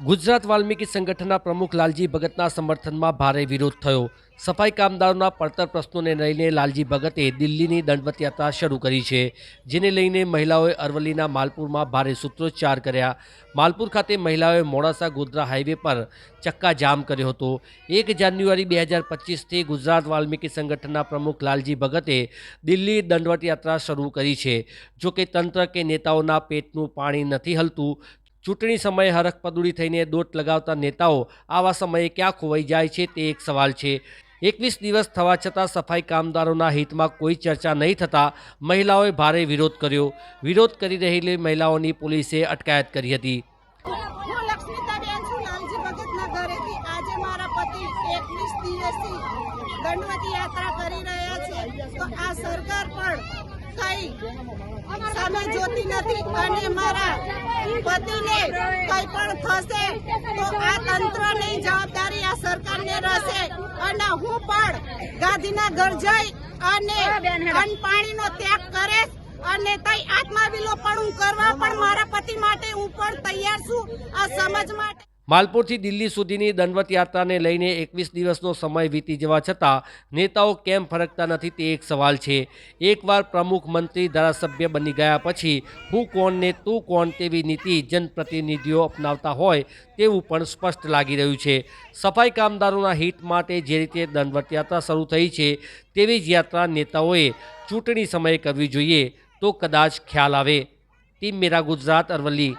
ગુજરાત વાલ્મીકી સંગઠનના પ્રમુખ લાલજી ભગતના સમર્થનમાં ભારે વિરોધ થયો. સફાઈ કામદારોના પડતર પ્રશ્નોને લઈને લાલજી ભગતે દિલ્હીની દંડવત યાત્રા શરૂ કરી છે, જેને લઈને મહિલાઓએ અરવલ્લીના માલપુરમાં ભારે સૂત્રોચ્ચાર કર્યા. માલપુર ખાતે મહિલાઓએ મોડાસા ગોધરા હાઈવે પર ચક્કાજામ કર્યો હતો. એક જાન્યુઆરી બે હજાર પચીસથી ગુજરાત વાલ્મીકી સંગઠનના પ્રમુખ લાલજી ભગતે દિલ્હી દંડવત યાત્રા શરૂ કરી છે. જોકે તંત્ર કે નેતાઓના પેટનું પાણી નથી હલતું ચૂંટણી સમયે હરખપદુડી થઈને દોટ લગાવતા નેતાઓ આવા સમયે ક્યાં ખોવાઈ જાય છે તે એક સવાલ છે. એકવીસ દિવસ થવા છતાં સફાઈ કામદારોના હિતમાં કોઈ ચર્ચા નહીં થતાં મહિલાઓએ ભારે વિરોધ કર્યો. વિરોધ કરી રહેલી મહિલાઓની પોલીસે અટકાયત કરી હતી. દંડવતી યાત્રા કરી રહ્યા છે. તો આ સરકાર પણ કઈ સામે જોતી નથી અને મારા પતિને કઈ પણ થશે તો આ તંત્રની જવાબદારી આ સરકારને રહેશે. અને હું પણ ગાંધીના ઘર જઈ અને અન્ન પાણીનો ત્યાગ કરે અને તઈ આત્માવિલોપણ કરવા પણ મારા પતિ માટે હું પણ તૈયાર છું આ સમજ માટે. માલપુરથી દિલ્હી સુધીની દંડવત યાત્રાને લઈને એકવીસ દિવસનો સમય વીતી જવા છતાં નેતાઓ કેમ ફરકતા નથી તે એક સવાલ છે. એકવાર પ્રમુખ મંત્રી ધારાસભ્ય બની ગયા પછી હું કોણ ને તું કોણ તેવી નીતિ જનપ્રતિનિધિઓ અપનાવતા હોય તેવું પણ સ્પષ્ટ લાગી રહ્યું છે. સફાઈ કામદારોના હિત માટે જે રીતે દંડવત યાત્રા શરૂ થઈ છે તેવી જ યાત્રા નેતાઓએ ચૂંટણી સમયે કરવી જોઈએ તો કદાચ ખ્યાલ આવે. ટીમ મેરા ગુજરાત અરવલ્લી.